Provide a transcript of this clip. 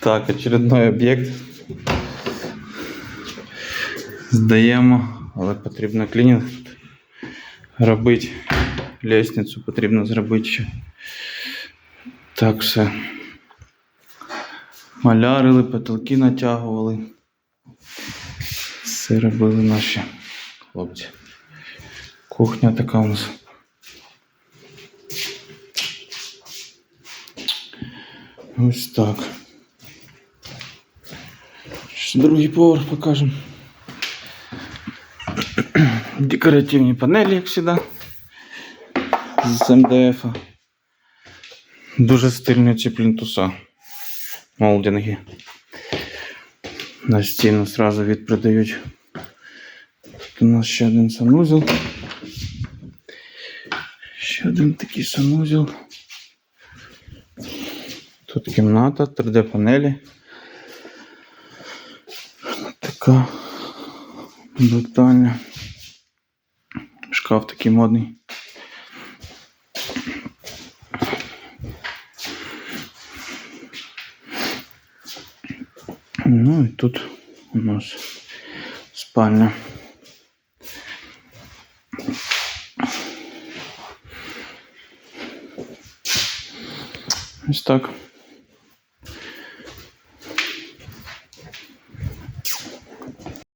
Так, очередной об'єкт. Здаємо, але потрібно клінінг робити. Лестницю потрібно зробити ще. Так все. Малярили, потолки натягували. Все робили наші хлопці. Кухня така у нас. Ось так. Другий поверх покажемо. Декоративні панелі, як завжди. З МДФ. Дуже стильні ці плінтуса. Молдинги. На стіну сразу відпродають. Тут у нас ще один санузел. Ще один такий санузел. Тут кімната, 3D панелі. Така детальна. Шкаф такий модний. Ну і тут у нас спальня. Ось так.